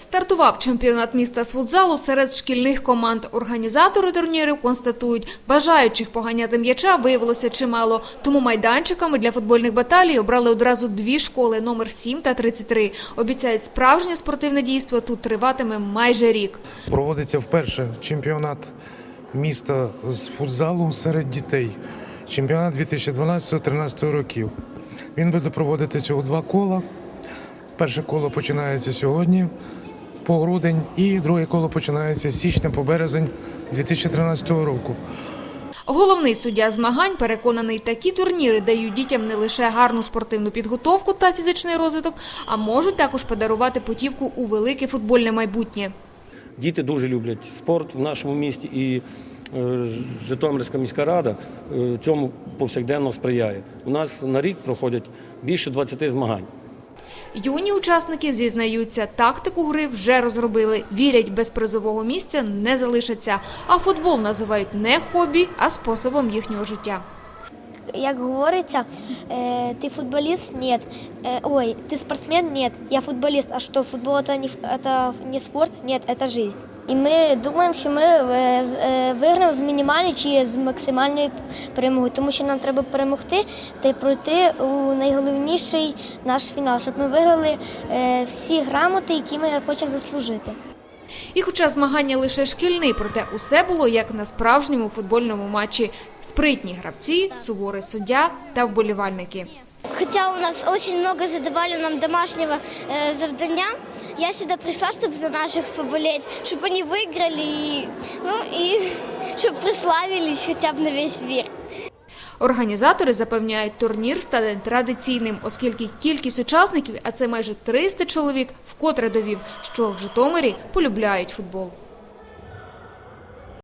Стартував чемпіонат міста з футзалу серед шкільних команд. Організатори турнірів констатують, бажаючих поганяти м'яча виявилося чимало. Тому майданчиками для футбольних баталій обрали одразу дві школи – номер 7 та 33. Обіцяють, справжнє спортивне дійство тут триватиме майже рік. Проводиться вперше чемпіонат міста з футзалу серед дітей. Чемпіонат 2012-2013 років. Він буде проводитися у два кола. Перше коло починається сьогодні по грудень, і друге коло починається з січня по березень 2013 року. Головний суддя змагань переконаний, такі турніри дають дітям не лише гарну спортивну підготовку та фізичний розвиток, а можуть також подарувати путівку у велике футбольне майбутнє. Діти дуже люблять спорт в нашому місті, і е, Житомирська міська рада е, цьому повсякденно сприяє. У нас на рік проходять більше 20 змагань. Юні учасники зізнаються, тактику гри вже розробили. Вірять, без призового місця не залишаться. А футбол називають не хобі, а способом їхнього життя. Як говориться, е, ти футболіст? Ні. Е, ой, ти спортсмен? Ні. Я футболіст. А що, футбол це не, это не спорт? Ні, це життя. І ми думаємо, що ми е, виграємо з мінімальною чи з максимальною перемогою, тому що нам треба перемогти та пройти у найголовніший наш фінал, щоб ми виграли всі грамоти, які ми хочемо заслужити. І хоча змагання лише шкільний, проте усе було як на справжньому футбольному матчі. Спритні гравці, суворий суддя та вболівальники. Хотя у нас очень много задавали нам домашнего э, завдання, я сюда пришла, чтобы за наших поболеть, чтобы они выиграли, и, ну и чтобы прославились хотя бы на весь мир. Організатори запевняють, турнір стане традиційним, оскільки кількість учасників, а це майже 300 чоловік, вкотре довів, що в Житомирі полюбляють футбол.